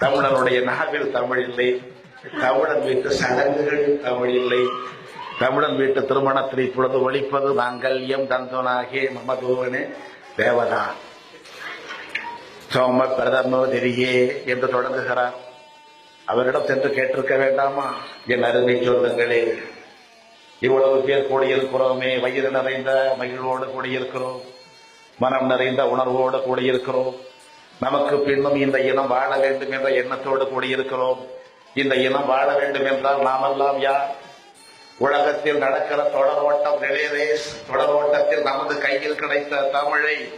தமிழருடைய நாவில் தமிழ் இல்லை. தமிழன் வீட்டு சடங்குகள் தமிழ் இல்லை. தமிழன் வீட்டு திருமணத்தில் இப்பொழுது ஒழிப்பது மாங்கல்யம் தந்தனாகே மமதூவனே தேவதா. சோம பிரதமோ திரியே என்று தொடங்குகிறார். அவரிடம் சென்று கேட்டிருக்க வேண்டாமா? என் அருமை சொந்தங்களே இவ்வளவு பேர் கூடியிருக்கிறோமே வயிறு நிறைந்த மகிழ்வோடு கூடியிருக்கிறோம். மனம் நிறைந்த உணர்வோடு கூடியிருக்கிறோம். நமக்கு பின்னும் இந்த இனம் வாழ வேண்டும் என்ற எண்ணத்தோடு கூடியிருக்கிறோம். இந்த இனம் வாழ வேண்டும் என்றால் நாமெல்லாம் யார்? உலகத்தில் நடக்கிற தொடரோட்டம் ரிலேரேஸ் தொடரோட்டத்தில் நமது கையில் கிடைத்த தமிழை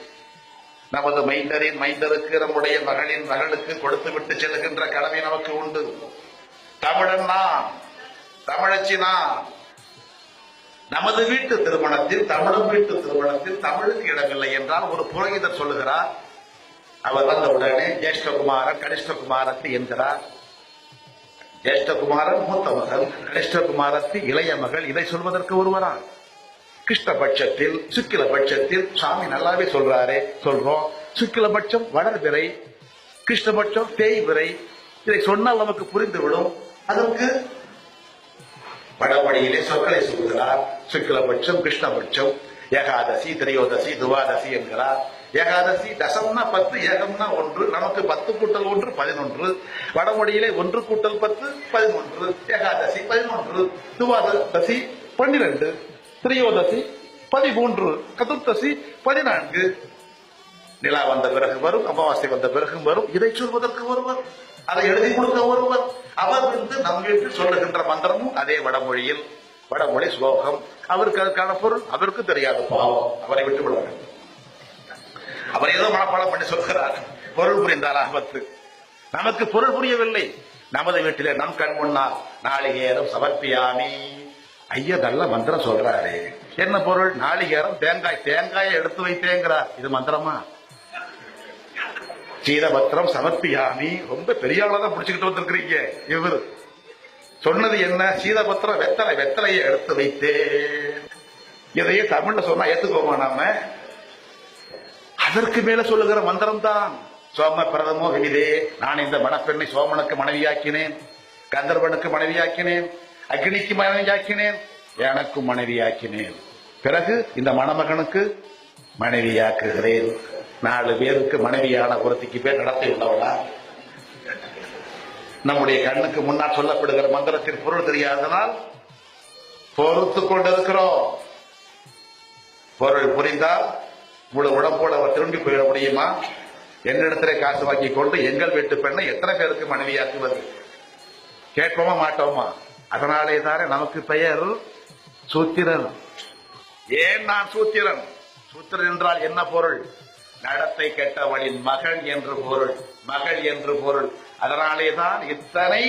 நமது மைந்தரின் மைந்தருக்கு நம்முடைய மகளின் மகளுக்கு கொடுத்து விட்டு செல்கின்ற கடமை நமக்கு உண்டு. தமிழன் தமிழச்சினா தமிழச்சி நமது வீட்டு திருமணத்தில் தமிழும் வீட்டு திருமணத்தில் தமிழுக்கு இடமில்லை என்றால் ஒரு புரோகிதர் சொல்லுகிறார் அவர் வந்த உடனே ஜேஷ்டகுமாரன் கனிஷ்டகுமாரத்து என்கிறார். ஜேஷ்டகுமாரன் மூத்த மகன் கனிஷ்டகுமாரத்து இளைய மகள் இதை சொல்வதற்கு ஒருவரா கிருஷ்ணபட்சத்தில் சுக்கிலபட்சத்தில் சாமி நல்லாவே சொல்றாரே சொல்றோம். சுக்கிலபட்சம் வளர்பிறை கிருஷ்ணபட்சம் தேய்பிறை. இதை சொன்னால் நமக்கு புரிந்துவிடும். அதற்கு வடமொழியிலே சொற்களை சொல்கிறார். சுக்கிலபட்சம் கிருஷ்ணபட்சம் ஏகாதசி திரையோதசி துவாதசி என்கிறார். ஏகாதசி தசம்னா பத்து ஏகம்னா ஒன்று நமக்கு பத்து கூட்டல் ஒன்று பதினொன்று. வடமொழியிலே ஒன்று கூட்டல் பத்து பதினொன்று. ஏகாதசி பதினொன்று. துவாதசி பன்னிரண்டு. திரையோதசி பதிமூன்று. சதுர்த்தசி பதினான்கு. நிலா வந்த பிறகு வரும் அமாவாசை வந்த பிறகு வரும் இதை சொல்வதற்கு ஒருவர் அதை எழுதி கொடுக்க ஒருவர். அவர் வந்து நம் வீட்டில் சொல்லுகின்ற மந்திரமும் அதே வடமொழியில். வடமொழி ஸ்லோகம். அவருக்கு அதற்கான பொருள்? அவருக்கு தெரியாது. பாவம். அவரை விட்டு விடுவார். அவர் ஏதோ மனப்பாடம் பண்ணி சொல்கிறார். பொருள் புரிந்தார் ஆபத்து. நமக்கு பொருள் புரியவில்லை. நமது வீட்டிலே நம் கண் முன்னால் நாளிகேரம் சமர்ப்பியாமி. ஐயா நல்ல மந்திரம் சொல்றாரு. என்ன பொருள்? நாளிகேரம் தேங்காய். தேங்காயை எடுத்து வைத்தேங்கிறார். இது மந்திரமா? சீதபத்திரம் சமர்ப்பியாமி. ரொம்ப பெரிய அளவுதான் பிடிச்சுக்கிட்டு வந்திருக்கிறீங்க இவரு. சொன்னது என்ன? சீதபத்திரம் வெத்தலை வெத்தலையை எடுத்து வைத்தேன் இதையே தமிழ்ல சொன்னா ஏத்துக்கோமா நாம? அதற்கு மேல சொல்லுகிற மந்திரம் தான் சோம பிரதமோ ஹிதே நான் இந்த மணப்பெண்ணை சோமனுக்கு மனைவியாக்கினேன். கந்தர்வனுக்கு மனைவியாக்கினேன். அக்னிக்கு மனைவியாக்கினேன். எனக்கும் மனைவியாக்கினேன். பிறகு இந்த மணமகனுக்கு மனைவியாக்குகிறேன். நாலு பேருக்கு மனைவியான ஒருத்திக்கு பேர் நடத்தி உள்ளவளா நம்முடைய கண்ணுக்கு முன்னால் சொல்லப்படுகிற மந்திரத்தின் பொருள் தெரியாதனால் பொறுத்து கொண்டிருக்கிறோம். பொருள் புரிந்தால் முழு உடம்போடு அவர் திரும்பி போயிட முடியுமா? என்னிடத்திலே காசு வாங்கி கொண்டு எங்கள் வீட்டு பெண்ணை எத்தனை பேருக்கு மனைவியாக்குவது? கேட்போமா மாட்டோமா? அதனாலே தானே நமக்கு பெயர் சூத்திரன். ஏன் நான் சூத்திரன்? சூத்திரன் என்றால் என்ன பொருள்? நடத்தை கெட்டவளின் மகன் என்று பொருள். மகள் என்று பொருள். அதனாலே தான் இத்தனை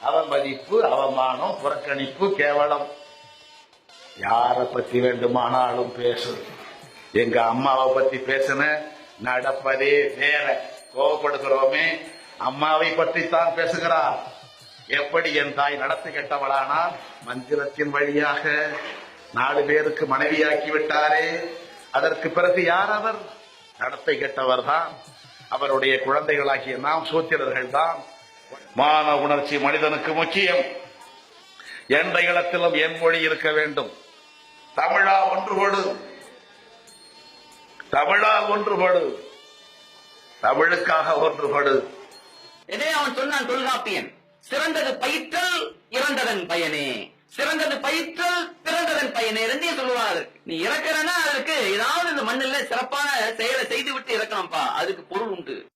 அவமதிப்பு அவமானம் புறக்கணிப்பு கேவலம். யாரை பத்தி வேண்டுமானாலும் பேசு. எங்க அம்மாவை பத்தி பேசுன நடப்பதே வேற. கோபப்படுகிறோமே அம்மாவை பற்றி தான் பேசுகிறார். எப்படி என் தாய் நடத்தி கெட்டவளானால் மந்திரத்தின் வழியாக. நாலு பேருக்கு மனைவியாக்கி விட்டாரே. அதற்கு பிறகு யார் அவர்? நடத்தை கெட்டவர் தான் அவருடைய குழந்தைகளாகிய நாம் சூத்திரர்கள் தான் மான உணர்ச்சி மனிதனுக்கு முக்கியம். எந்த இடத்திலும் என் மொழி இருக்க வேண்டும். தமிழா ஒன்றுபடு தமிழா ஒன்றுபடு தமிழுக்காக ஒன்றுபடு எதே அவன் சொன்னான் தொல்காப்பியன். சிறந்தது பயிற்றல் இறந்ததன் பயனே. சிறந்தது பயிற்றல் பிறந்ததன் பயனே ரெண்டையும் சொல்லுவாரு நீ இறக்கிறனா அதுக்கு ஏதாவது இந்த மண்ணில் சிறப்பான செயலை செய்து விட்டு இறக்கணும்ப்பா. அதுக்கு பொருள் உண்டு.